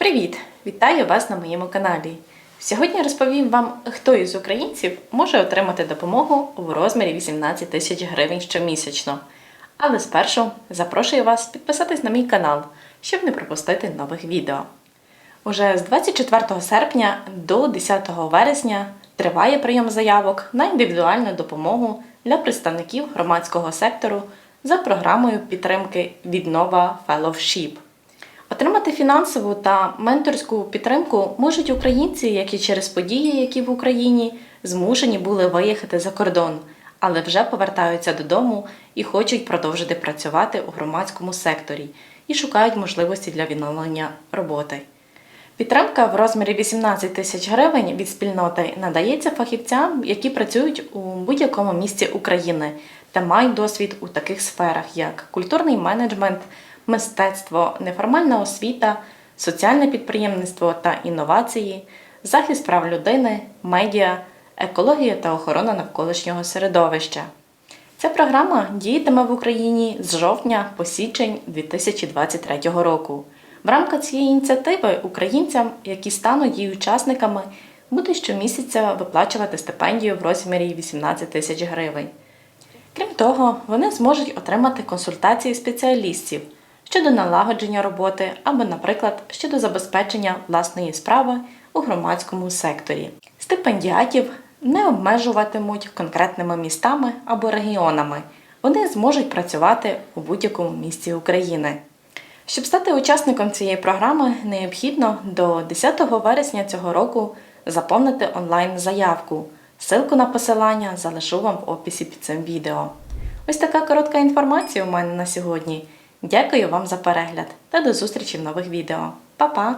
Привіт! Вітаю вас на моєму каналі. Сьогодні розповім вам, хто із українців може отримати допомогу у розмірі 18 тисяч гривень щомісячно. Але спершу запрошую вас підписатись на мій канал, щоб не пропустити нових відео. Уже з 24 серпня до 10 вересня триває прийом заявок на індивідуальну допомогу для представників громадського сектору за програмою підтримки Віднова Fellowship. Отримати фінансову та менторську підтримку можуть українці, які через події, які в Україні змушені були виїхати за кордон, але вже повертаються додому і хочуть продовжити працювати у громадському секторі і шукають можливості для відновлення роботи. Підтримка в розмірі 18 тисяч гривень від спільноти надається фахівцям, які працюють у будь-якому місці України та мають досвід у таких сферах, як культурний менеджмент, мистецтво, неформальна освіта, соціальне підприємництво та інновації, захист прав людини, медіа, екологія та охорона навколишнього середовища. Ця програма діятиме в Україні з жовтня по січень 2023 року. В рамках цієї ініціативи українцям, які стануть її учасниками, буде щомісяця виплачувати стипендію в розмірі 18 тисяч гривень. Крім того, вони зможуть отримати консультації спеціалістів щодо налагодження роботи або, наприклад, щодо забезпечення власної справи у громадському секторі. Стипендіатів не обмежуватимуть конкретними містами або регіонами. Вони зможуть працювати у будь-якому місці України. Щоб стати учасником цієї програми, необхідно до 10 вересня цього року заповнити онлайн-заявку. Ссылку на посилання залишу вам в описі під цим відео. Ось така коротка інформація у мене на сьогодні. Дякую вам за перегляд та до зустрічі в нових відео. Па-па!